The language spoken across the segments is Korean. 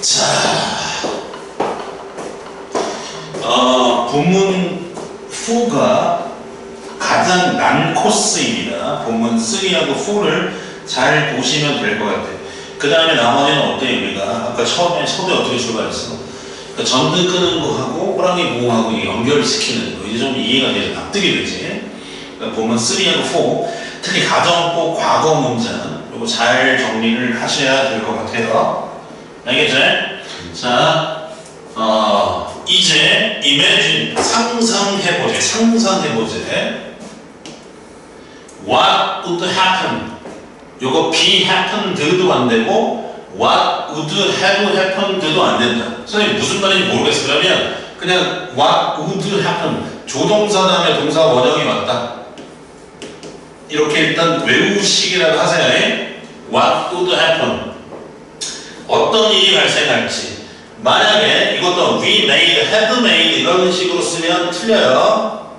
자, 어, 본문 4가 가장 난 코스입니다. 본문 3하고 4를 잘 보시면 될 것 같아요. 그 다음에 나머지는 어때요? 우리가 아까 처음에 처음에 어떻게 출발했어? 그 전등 끄는 거 하고 호랑이 보호하고 연결시키는 거 이제 좀 이해가 되죠. 납득이 되지. 그러니까 보면 3하고 4 특히 가정법 과거 문장 이거 잘 정리를 하셔야 될 것 같아요. 알겠죠? 자, 어, 이제 imagine 상상해보제 상상해보제 What would happen? 요거 be happened도 안 되고 what would have happened도 안 된다. 선생님 무슨 말인지 모르겠어요. 그러면 그냥 what would happen 조동사 다음에 동사 원형이 맞다. 이렇게 일단 외우시기라도 하세요. 예? What would happen? 어떤 일이 발생할지. 만약에 이것도 we made, have made 이런 식으로 쓰면 틀려요.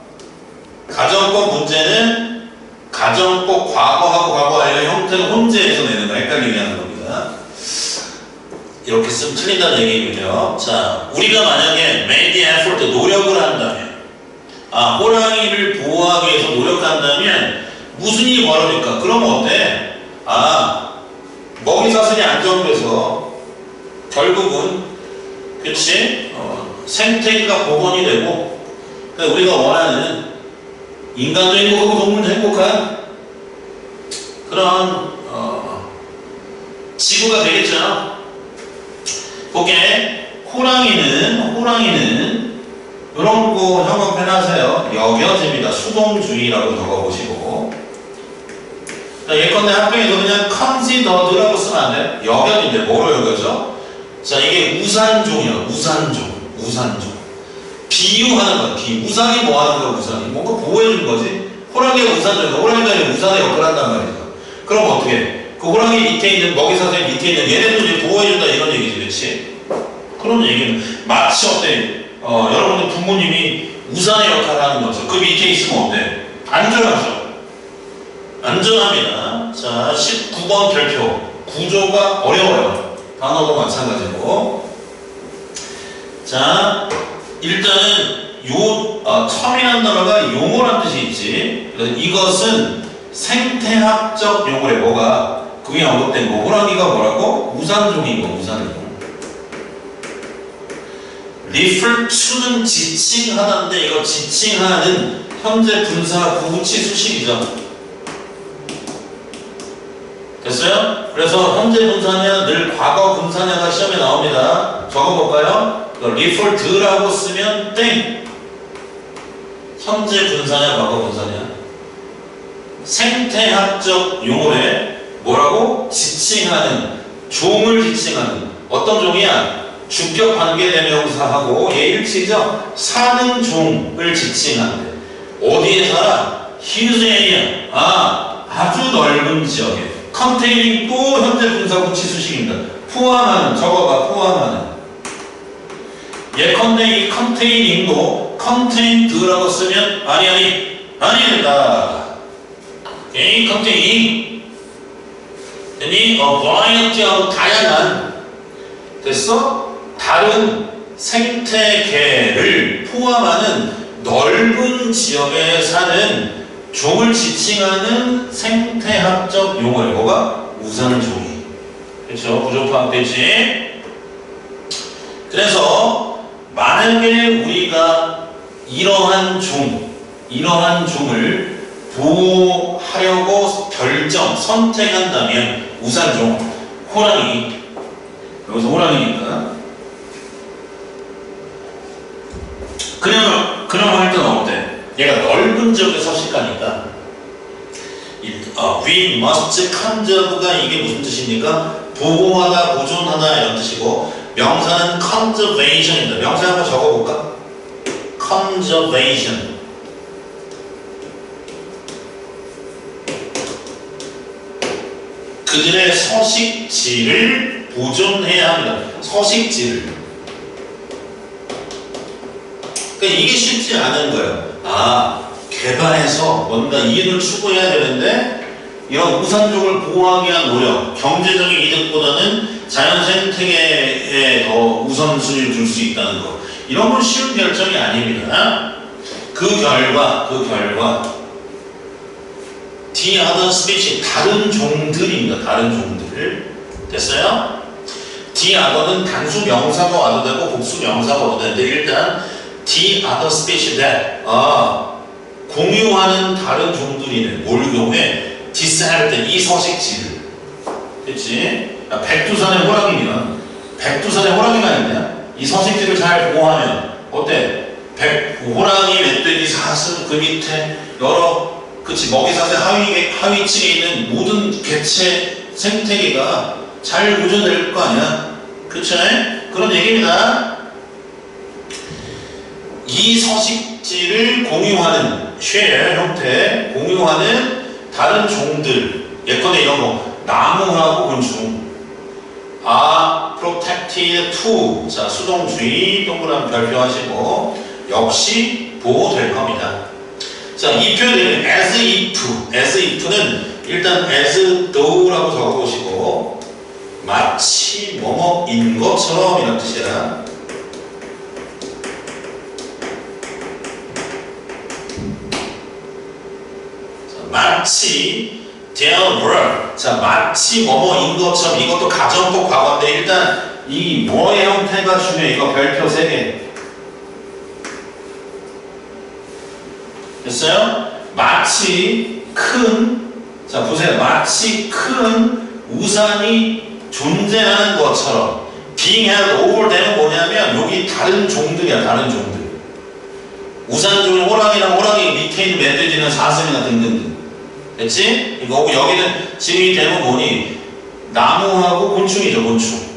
가정법 문제는 가정법 과거하고 과거 완료 형태는 혼재해서 내는 거 헷갈리게 하는 겁니다. 이렇게 쓰면 틀린다는 얘기군요. 자, 우리가 만약에 made effort 노력을 한다면 아, 호랑이를 보호하기 위해서 노력한다면 무슨 일이 벌어질까? 그럼 어때? 아, 먹이 사슬이 안정돼서 결국은 그치? 어, 생태계가 복원이 되고 그러니까 우리가 원하는 인간도 행복하고 동물도 행복한 그런 어, 지구가 되겠죠. 볼게 호랑이는 호랑이는 이런 거 형광펜 하세요. 여겨집니다. 수동주의라고 적어보시고 자, 예컨대 학교에서 그냥 컨시더드라고 쓰면 안 돼요? 여겨진대. 뭐로 여겨져? 자 이게 우산종이야. 우산종. 우산종. 비유하는 거야. 비. 우산이 뭐 하는 거야, 우산이? 뭔가 보호해주는 거지. 호랑이가 우산종이야. 호랑이가 우산의 역할을 한단 말이죠. 그럼 어떻게 해? 그 호랑이 밑에 있는, 먹이 사슬 밑에 있는 얘네도 이제 보호해준다 이런 얘기지, 그렇지? 그런 얘기는 마치 어때? 어, 여러분들 부모님이 우산의 역할을 하는 거죠. 그 밑에 있으면 어때? 안전하죠. 안전합니다. 자, 19번 별표. 구조가 어려워요. 단어도 마찬가지고. 자, 일단은 요 어, 첨이라는 단어가 용어란 뜻이 있지. 이것은 생태학적 용어래. 뭐가 그게 언급된 거. 호랑이가 뭐라고? 우산종이고 우산종. 리플 투는 지칭하다인데 이거 지칭하는 현재 분사 구치 수식이죠. 됐어요? 그래서 현재 분사냐 늘 과거 분사냐가 시험에 나옵니다. 적어볼까요? 리플 드라고 쓰면 땡. 현재 분사냐 과거 분사냐? 생태학적 용어에 뭐라고? 지칭하는 종을 지칭하는 어떤 종이야? 주격 관계 대명사하고 예일치죠? 사는 종을 지칭하는데 어디에 살아? 휴즈 에리아 아 아주 넓은 지역에 컨테이닝 또 현재 분사 구치 수식입니다. 포함하는 적어봐 포함하는 예컨대 이 컨테이닝도 컨테인드라고 쓰면 아니 아니 아니다. 이 컨테이닝 아니 어 variety 다양한 됐어? 다른 생태계를 포함하는 넓은 지역에 사는 종을 지칭하는 생태학적 용어예요. 뭐가? 우산종이. 그렇죠? 부족파악되지? 그래서 만약에 우리가 이러한 종, 이러한 종을 보호하려고 결정, 선택한다면 우산종, 호랑이, 여기서 호랑이니까 그냥 그냥 할 때는 어때? 얘가 넓은 지역에 서식하니까 이, 어, we must conserve가 이게 무슨 뜻입니까? 보호하다, 보존하다 이런 뜻이고 명사는 conservation입니다. 명사 한번 적어볼까? conservation 그들의 서식지를 보존해야 합니다. 서식지를 그러니까 이게 쉽지 않은 거예요. 아, 개발해서 뭔가 이익을 추구해야 되는데 이런 우산종을 보호하기 위한 노력, 경제적인 이득보다는 자연 생태계의 우선순위를 줄 수 있다는 거. 이런 건 쉬운 결정이 아닙니다. 그 결과, 그 결과, the other species, 다른 종들입니다. 다른 종들. 됐어요? the other는 단수 명사가 와도 되고 복수 명사가 와도 되는데 일단 the other species that 아 공유하는 다른 종들이네. 뭘 경우에 디스할 때 이 서식지를 됐지? 야, 백두산의 호랑이면 백두산의 호랑이가 있냐? 이 서식지를 잘 보호하면 어때? 백 호랑이, 멧돼지, 사슴 그 밑에 여러 그치 먹이사슬 하위 하위층에 있는 모든 개체 생태계가 잘 구조될 거 아니야? 그쵸? 그런 얘기입니다. 이 서식지를 공유하는 share 형태 공유하는 다른 종들 예컨대 이런 거 나무하고 곤충 are protected to 자 수동주의 동그란 별표 하시고 역시 보호될 겁니다. 자, 이 표현은 as if, as if는 일단 as though라고 적어보시고 마치 뭐뭐인 것처럼 이런 뜻이라 마치 there were 자, 마치 뭐뭐인 것처럼 이것도 가정법 과거인데 일단 이 뭐의 형태가 중요해 이거 별표 3개 됐어요? 마치 큰, 자 보세요. 마치 큰 우산이 존재하는 것처럼 being held over 되는 뭐냐면 여기 다른 종들이야, 다른 종들. 우산 중에 호랑이랑 호랑이 밑에 있는 멧돼지는 사슴이나 등등등. 됐지? 이거 여기는 지금 이 대목 뭐니? 나무하고 곤충이죠, 곤충.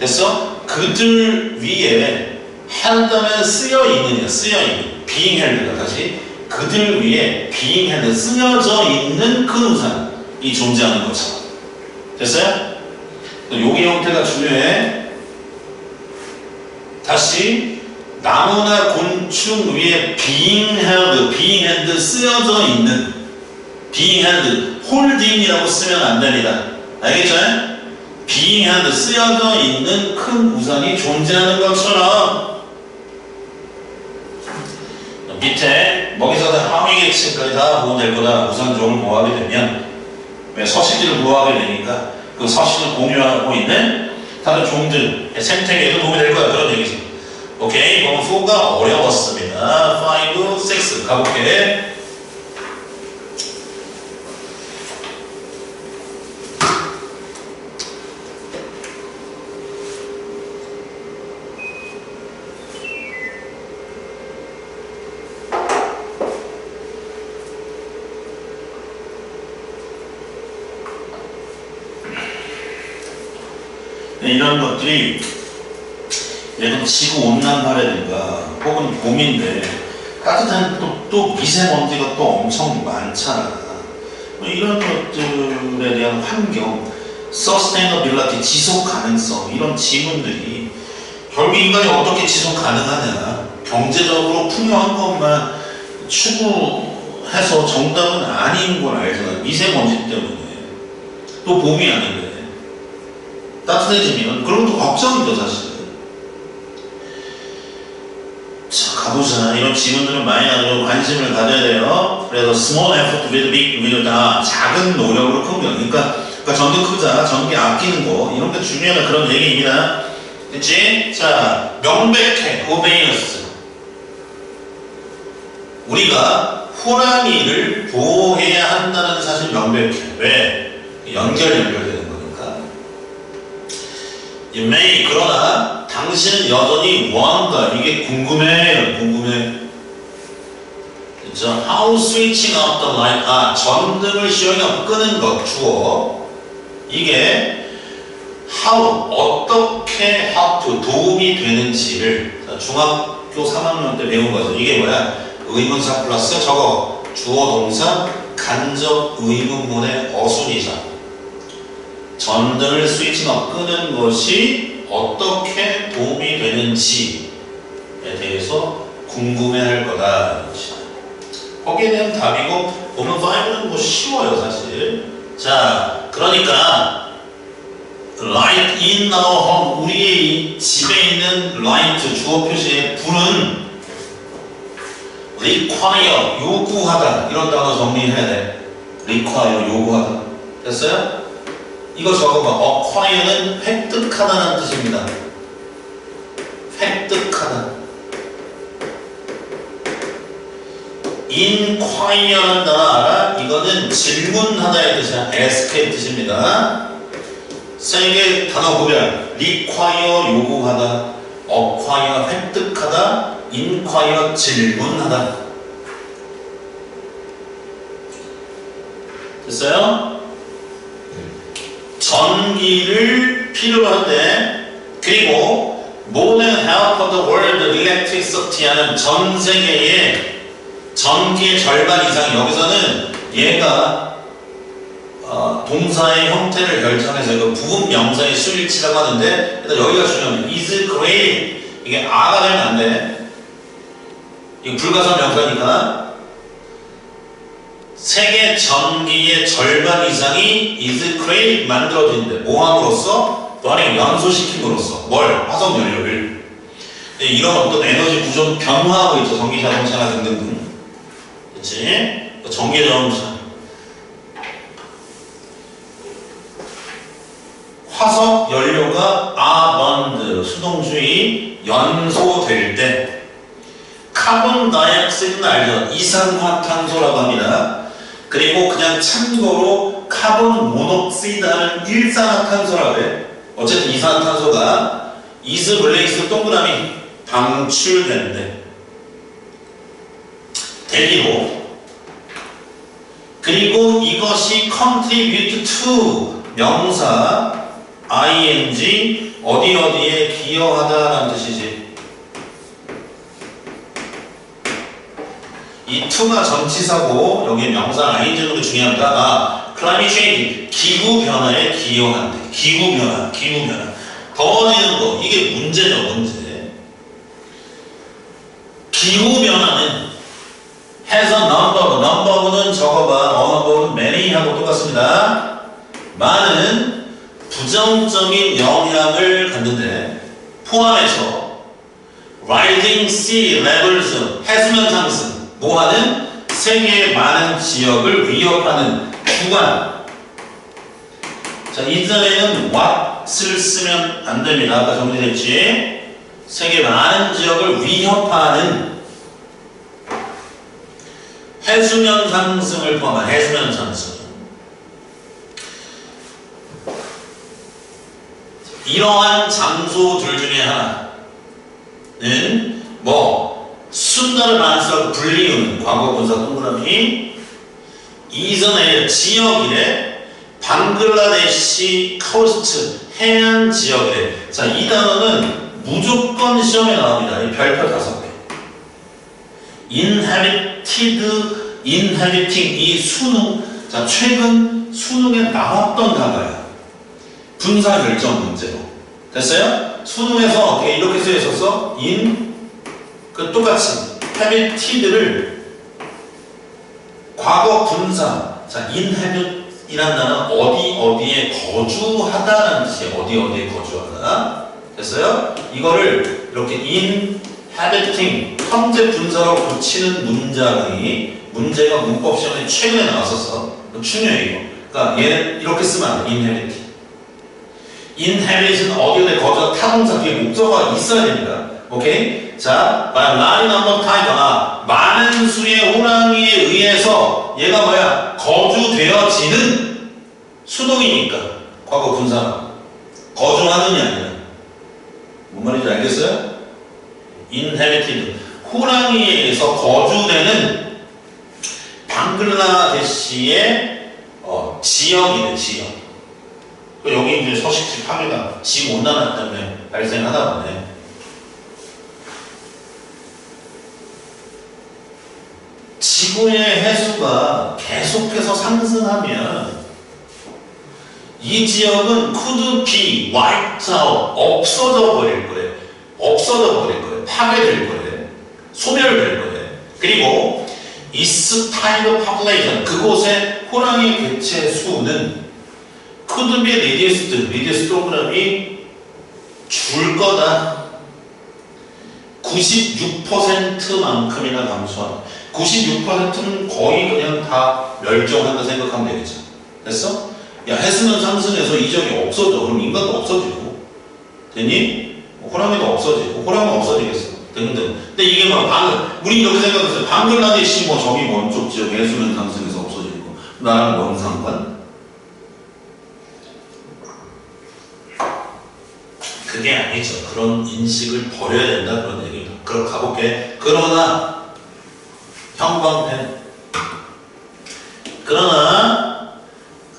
됐어? 그들 위에 한다면 쓰여 있느냐, 쓰여 있는. being held가 다시 그들 위에 being held 쓰여져 있는 큰 우산이 존재하는 것처럼 됐어요? 여기 형태가 중요해 다시 나무나 곤충 위에 held, being held 쓰여져 있는 being held, holding이라고 쓰면 안 됩니다. 알겠죠? being held 쓰여져 있는 큰 우산이 존재하는 것처럼. 밑에 먹이사슬 하위 계층까지 다 보호될 거다. 우선종을 보호하게 되면 왜 서식지를 보호하게 되니까 그 서식을 공유하고 있는 다른 종들 생태계에도 도움이 될 거야. 그런 얘기죠 오케이. 그럼 4가 어려웠습니다. 5, 6 가볼게 이런 것들이 예를 지구 온난화라든가 혹은 봄인데 따뜻한 또, 또 미세먼지가 또 엄청 많잖아. 뭐 이런 것들에 대한 환경, 서스테이너빌리티, 지속 가능성 이런 지문들이 결국 인간이 어떻게 지속 가능하냐 경제적으로 풍요한 것만 추구해서 정답은 아닌 걸 알잖아. 미세먼지 때문에 또 봄이 아닌데 따뜻해지면 그런 것도 걱정이죠 사실. 자 가보자. 이런 질문들은 많이 나누고 관심을 가져야 돼요. 그래서 small effort with big will. 다 작은 노력으로 큰 거. 그러니까, 그러니까 전기 크자. 전기 아끼는 거. 이런 게 중요한 그런 얘기입니다. 됐지? 자 명백해. obvious 우리가 호랑이를 보호해야 한다는 사실 명백해. 왜? 연결 거니까 You may 그러나 당신은 여전히 뭐한가? 이게 궁금해 궁금해. 그죠? How switching off the light. 아 전등을 시용하고 끄는 것 주어. 이게 how 어떻게 how to 도움이 되는지를. 자, 중학교 3학년 때 배운 거죠. 이게 뭐야? 의문사 플러스 저거. 주어 동사 간접 의문문의 어순이자 전등을 스위칭업 끄는 것이 어떻게 도움이 되는지에 대해서 궁금해할 거다. 거기에 대한 답이고 보면 5는 뭐 쉬워요 사실. 자 그러니까 light in our home 우리의 집에 있는 light 주어 표시의 불은 require 요구하다 이런 단어 정리해야 돼 require 요구하다 됐어요? 이거 적어봐. acquire는 획득하다는 뜻입니다. 획득하다. inquire는 단어 알아? 이거는 질문하다의 뜻이야. ask의 뜻입니다. 세개 단어 보면 require 요구하다. acquire 획득하다. inquire 질문하다. 됐어요? 전기를 필요로 한데 그리고 모든 half of the world electricity하는 전 세계의 전기의 절반 이상 여기서는 얘가 어, 동사의 형태를 결정해서 이거 부분 명사의 수일치라고 하는데 일단 여기가 중요합니다. is great 이게 아가 되면 안 돼. 이거 불가선 명사니까 세계 전기의 절반 이상이 great 만들어진대. 뭐함으로써? 너네 연소시킴으로써 뭘? 화석 연료를 네, 이런 어떤 에너지 구조 변화하고 있죠. 전기 자동차나 등등등. 그치? 전기 자동차 화석 연료가 아번드 수동주의 연소될 때 카본 다이옥사이드는 알죠? 이산화탄소라고 합니다. 그리고 그냥 참고로 카본 모녹시드는 일산화탄소라고 해. 어쨌든 이산화탄소가 이스 블레이스 동그라미 방출된대. 대기로. 그리고 이것이 contribute to 명사 ing 어디 어디에 기여하다라는 뜻이지. 이 to가 전치사고 여기 명사. 아, climate change 기후 변화에 기여한대. 기후 변화, 기후 변화. 더워지는 거 이게 문제죠, 문제. 기후 변화는 a number, number는 적어봐, 어너버는 many하고 똑같습니다. 많은 부정적인 영향을 갖는데 포함해서 rising sea levels 해수면 상승 뭐하는 세계의 많은 지역을 위협하는 구간. 자 이전에는 what을 쓰면 안 됩니다. 아까 정리됐지? 세계 많은 지역을 위협하는 해수면 상승을 포함한 해수면 상승. 이러한 장소들 중에 하나는 뭐 순간을 만서 불리우는 과거 분사 동그라미. 이전에 지역이래 방글라데시 코스트 해안 지역이래 자 이 단어는 무조건 시험에 나옵니다. 이 별표 다섯 개. inhabited 이 수능 자 최근 수능에 나왔던 단어야. 분사 결정 문제로. 됐어요? 수능에서 이렇게 쓰여 있었어? in 그 똑같이 habited를 과거 분사 자 inhabit이란 단어 어디 어디에 거주하다라는 뜻이에요. 어디 어디에 거주하다. 됐어요? 이거를 이렇게 inhabiting 현재 분사로 고치는 문장이 문제가 문법 시험에 최근에 나왔었어. 중요해 이거. 그러니까 얘는 이렇게 쓰면 안돼. inhabit inhabit은 어디에 거저 타동사 뒤에 목적어가 있어야 됩니다. 오케이? 자, large number times, 아, 많은 수의 호랑이에 의해서 얘가 뭐야? 거주되어지는 수동이니까 과거 분사 거주하느냐 아니냐 뭔 말인지 알겠어요? inhabited 호랑이에 의해서 거주되는 방글라데시의 어, 지역이네 지역 여기 이제 서식지 파괴가 지구 온난화 때문에 발생하다 보네. 지구의 해수가 계속해서 상승하면 이 지역은 could be wiped out, 없어져 버릴 거예요. 없어져 버릴 거예요. 파괴될 거예요. 소멸될 거예요. 그리고 이 스타일 population, 그곳의 호랑이 개체 수는 could be reduced, reduced 프로그램이 줄 거다. 96%만큼이나 감소한. 96%는 거의 그냥 다 멸종한다 생각하면 되겠죠. 됐어? 야, 해수면 상승해서 이적이 없어져. 그럼 인간도 없어지고. 됐니? 뭐 호랑이도 없어지고, 호랑이 없어지겠어. 등등. 근데 이게 막 방금, 우리 이렇게 생각했어요. 방글라데시 뭐 저기 먼쪽 지역 해수면 상승해서 없어지고. 나랑 뭔 상관? 그게 아니죠. 그런 인식을 버려야 된다. 그런 얘기입니다. 그럼 가볼게. 그러나, 형광펜. 그러나,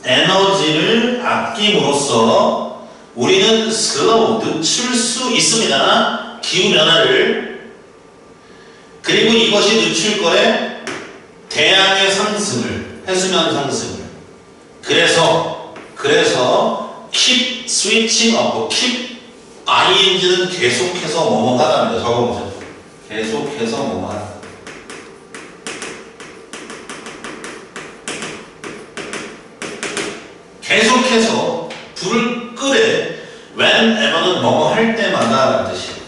에너지를 아낌으로써 우리는 슬로우, 늦출 수 있습니다. 기후 변화를. 그리고 이것이 늦출 거에 대양의 상승을, 해수면 상승을. 그래서, 그래서, keep switching up, keep ing는 계속해서 뭐뭐 하답니다. 적어보세요. 계속해서 뭐뭐 하다. 계속해서 불을 끄래. whenever는 뭐뭐 할 때마다 라는 뜻이에요.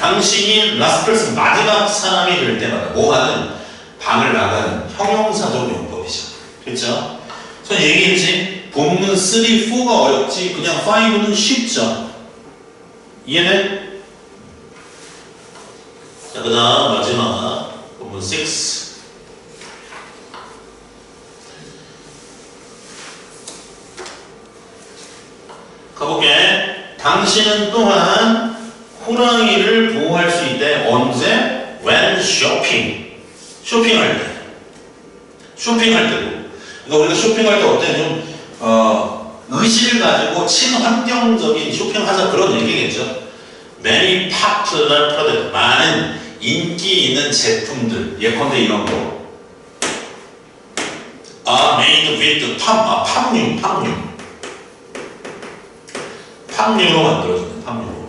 당신이 last 마지막 사람이 될 때마다 뭐 하는 방을 나가는 형용사적 용법이죠. 그렇죠? 전 얘기했지. 본문 3, 4가 어렵지. 그냥 5는 쉽죠. 이해돼? 자, 그 다음 마지막 본문 6. 가볼게. 당신은 또한 호랑이를 보호할 수 있대. 언제? When shopping. 쇼핑할 때. 쇼핑할 때도. 그러니까 우리가 쇼핑할 때 어때? 좀, 어, 의식을 가지고 친환경적인 쇼핑하자 그런 얘기겠죠. Many popular product. 많은 인기 있는 제품들. 예컨대 이런 거. are made with 팜, 아, 팜유, 팜유. 팜유로 만들어지는 팜유로.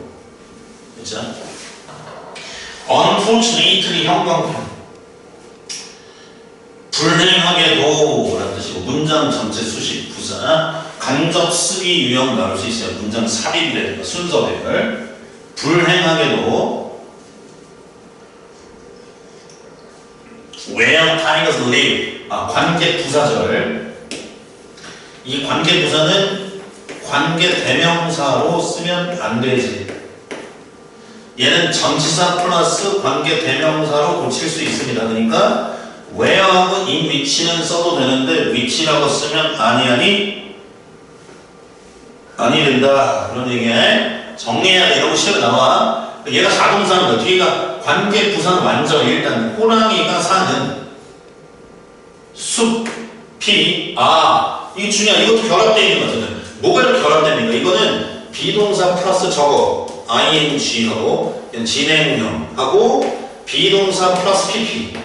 그죠? Unfortunately, 형광펜. 불행하게도 라는 뜻이고 문장 전체 수식 부사 간접 쓰기 유형 나올 수 있어요. 문장 삽입이라든가 순서별 불행하게도 where tigers live 아, 관계 부사절 이 관계 부사는 관계 대명사로 쓰면 안 되지 얘는 전치사 플러스 관계 대명사로 고칠 수 있습니다. 그러니까 where하고 in which는 써도 되는데 which라고 쓰면 아니 아니 아니 된다 그런 얘기에 정리해야 돼 이러고 시험에 나와 얘가 자동사입니다. 뒤가 관계 부사는 완전 일단 호랑이가 사는 숲이 아 이게 중요한 이것도 결합되어 있는 거잖아요. 뭐가 이렇게 결합됩니까? 이거는 비동사 플러스 저거 ing하고 진행형하고 비동사 플러스 pp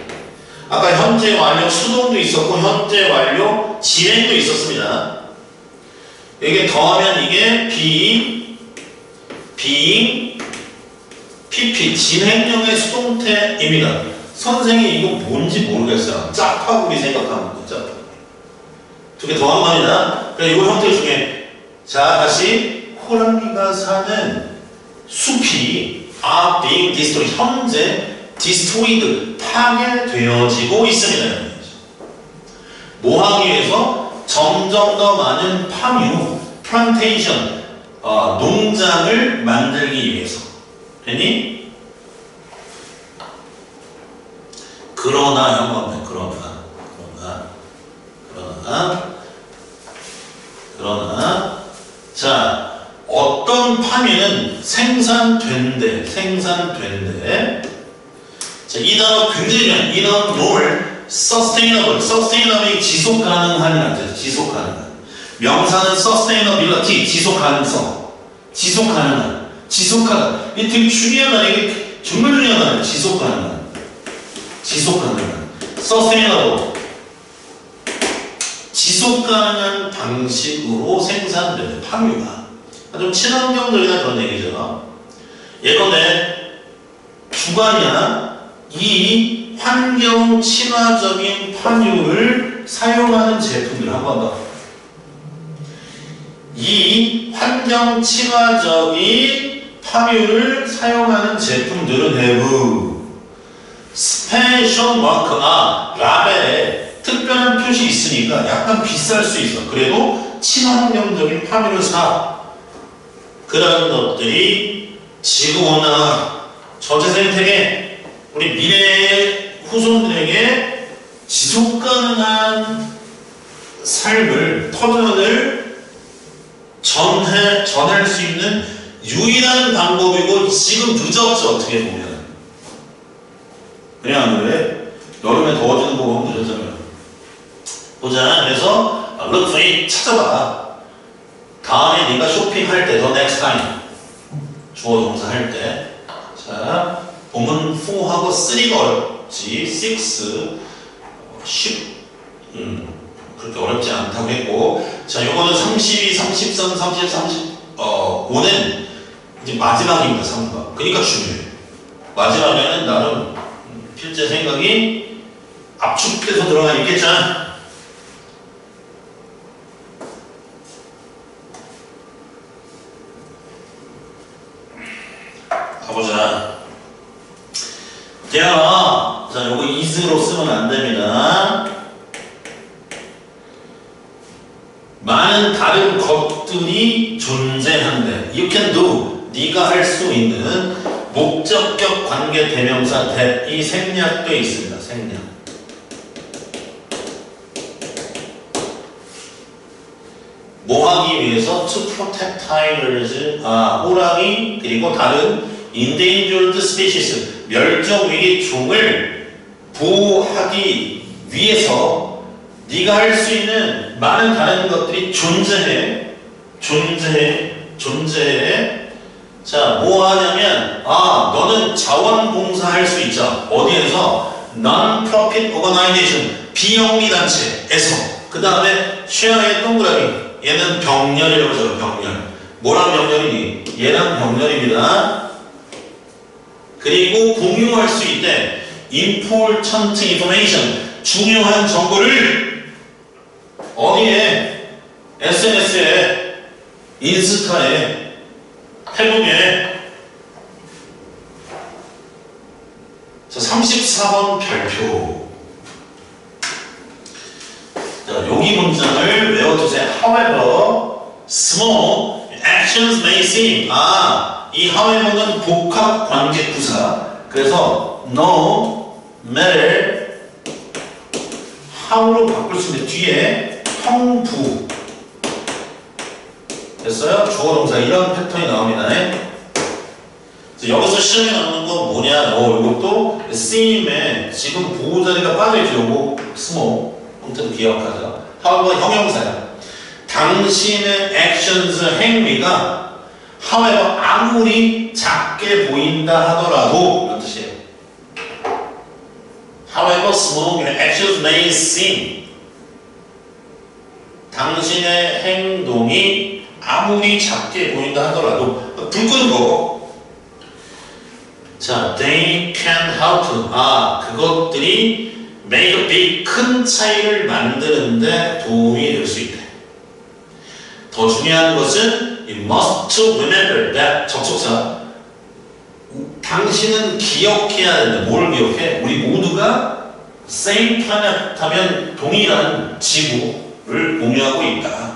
아까 현재 완료 수동도 있었고 현재 완료 진행도 있었습니다. 이게 더하면 이게 be, being, pp 진행형의 수동태입니다. 선생이 이거 뭔지 모르겠어요. 짝파구리 생각하면 돼. 짝파구리. 두개 더한 겁니다. 그럼 이거 형태 중에 자 다시 호랑이가 사는 숲이 are being destroyed 현재 destroyed 파괴되어지고 있습니다. 위해서 점점 더 많은 파묘 플란테이션 어, 농장을 만들기 위해서 됐니? 그러나 형광펜 그러나 그러나 그러나 그러나 자 어떤 파묘는 생산된대 생산된대 자, 이 단어 굉장히 중요해. 이 단어 뭘 sustainable, sustainable이 지속 가능한이라는 뜻 지속 가능한. 명사는 sustainability, 지속 가능성. 지속 가능한. 지속 가능. 이게 되게 중요한 이게 정말 중요한 단어 지속 가능한. 지속 가능한. sustainable. 지속 가능한 방식으로 생산되는 파묘가. 좀 친환경적이나 그런 얘기죠. 예컨대 주관이야 이 환경 친화적인 판유를 사용하는 제품들 한번 더. 이 환경 친화적인 파뮤를 사용하는 제품들은 have 스페셜 마크 아 라벨에 특별한 표시 있으니까 약간 비쌀 수 있어. 그래도 친환경적인 파뮤를 사. 그런 것들이 지구 온난화, 전체 생태계, 우리 미래의 후손들에게 지속 가능한 삶을 터전을 전해 전할 수 있는 유일한 방법이고 지금 늦었죠 어떻게 보면 그래 안 그래? 여름에 더워지는 거 보면 늦었잖아요 보자 그래서 look for it 찾아봐. 다음에 네가 쇼핑할 때, 더 next time 주어 동사 할 때, 자 보면 4하고 3가 어렵지, 6, 10, 음 그렇게 어렵지 않다고 했고, 자 요거는 32, 33, 30, 30, 어 5는 이제 마지막입니다, 3가. 그러니까 중요해. 마지막에는 나름 음, 필제 생각이 압축돼서 들어가 있겠잖아. 대화. 자, 요거 is로 쓰면 안 됩니다. 많은 다른 것들이 존재한대. You can do. 네가 할 수 있는 목적격 관계 대명사 that이 생략돼 있습니다. 생략. 뭐 하기 위해서 to protect tigers, 아, 호랑이 그리고 다른 endangered species, 멸종 위기 종을 보호하기 위해서 네가 할 수 있는 많은 다른 것들이 존재해, 존재해, 존재해. 자, 뭐 하냐면, 아, 너는 자원봉사 할 수 있죠. 어디에서? Non-profit organization, 비영리 단체에서. 그 다음에 쉐어의 동그라미. 얘는 병렬이라고 하죠, 병렬. 뭐랑 병렬이니? 얘랑 병렬입니다. 그리고 공유할 수 있대. important information. 중요한 정보를 어디에? SNS에, 인스타에, 페북에. 자, 34번 별표. 자, 여기 문장을 외워두세요. However, small actions may seem. 아, 이 however는 복합 관계 부사. 그래서 no matter how로 바꿀 수 있는데 뒤에 형부 됐어요? 주어 동사 이런 패턴이 나옵니다. 자, 여기서 시험에 나오는 건 뭐냐? 어, 이것도 seem에 지금 보호자리가 빠져있죠. 요거 small 아무튼 기억하자. however 형용사야. 당신의 actions 행위가 however 아무리 작게 보인다 하더라도 이런 뜻이에요. however small actions may seem 당신의 행동이 아무리 작게 보인다 하더라도 불 끄는 거고 자, they can help 아, 그것들이 make a big 큰 차이를 만드는데 도움이 될 수 있다. 더 중요한 것은 you must remember that 접속사 당신은 기억해야 된다. 뭘 기억해? 우리 모두가 same planet 하면 동일한 지구를 공유하고 있다.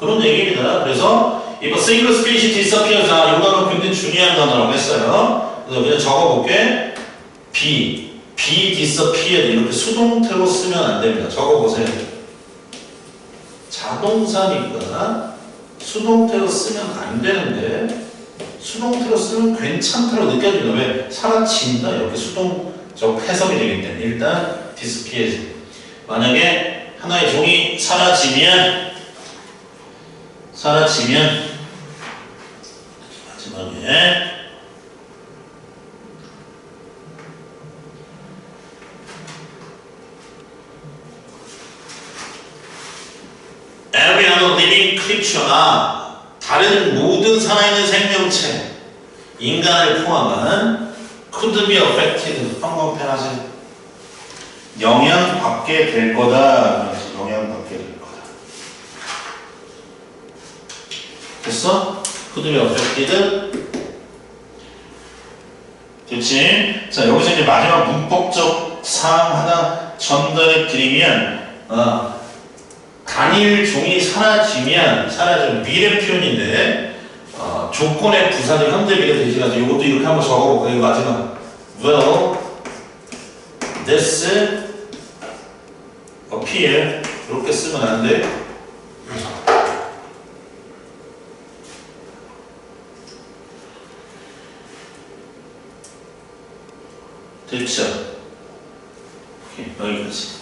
그런 얘기입니다. 그래서 if a single species disappears, 아, 이 단어 굉장히 중요한 단어라고 했어요. 그래서 그냥 적어볼게. be, be disappeared 이렇게 수동태로 쓰면 안 됩니다. 적어보세요. 자동사니까 수동태로 쓰면 안 되는데 수동태로 쓰면 괜찮다고 느껴집니다. 왜? 사라진다 이렇게 수동적 해석이 되기 때문에 일단 disappears 만약에 하나의 종이 사라지면 사라지면 마지막에 every other living creature가 다른 모든 살아있는 생명체 인간을 포함한 could be affected 한번 편하세요 영향 받게 될 거다. 영향받게 될 거다. 됐어? could be affected. 됐지? 자, 여기서 이제 마지막 문법적 사항 하나 전달해 드리면, 어, 단일 종이 사라지면, 사라지면 미래 표현인데, 어, 조건의 부사적 현대비가 대신하죠. 이것도 이렇게 한번 적어볼까요? 마지막. Will this appear? 이렇게 쓰면 안 돼. 됐죠? 오케이, 여기까지.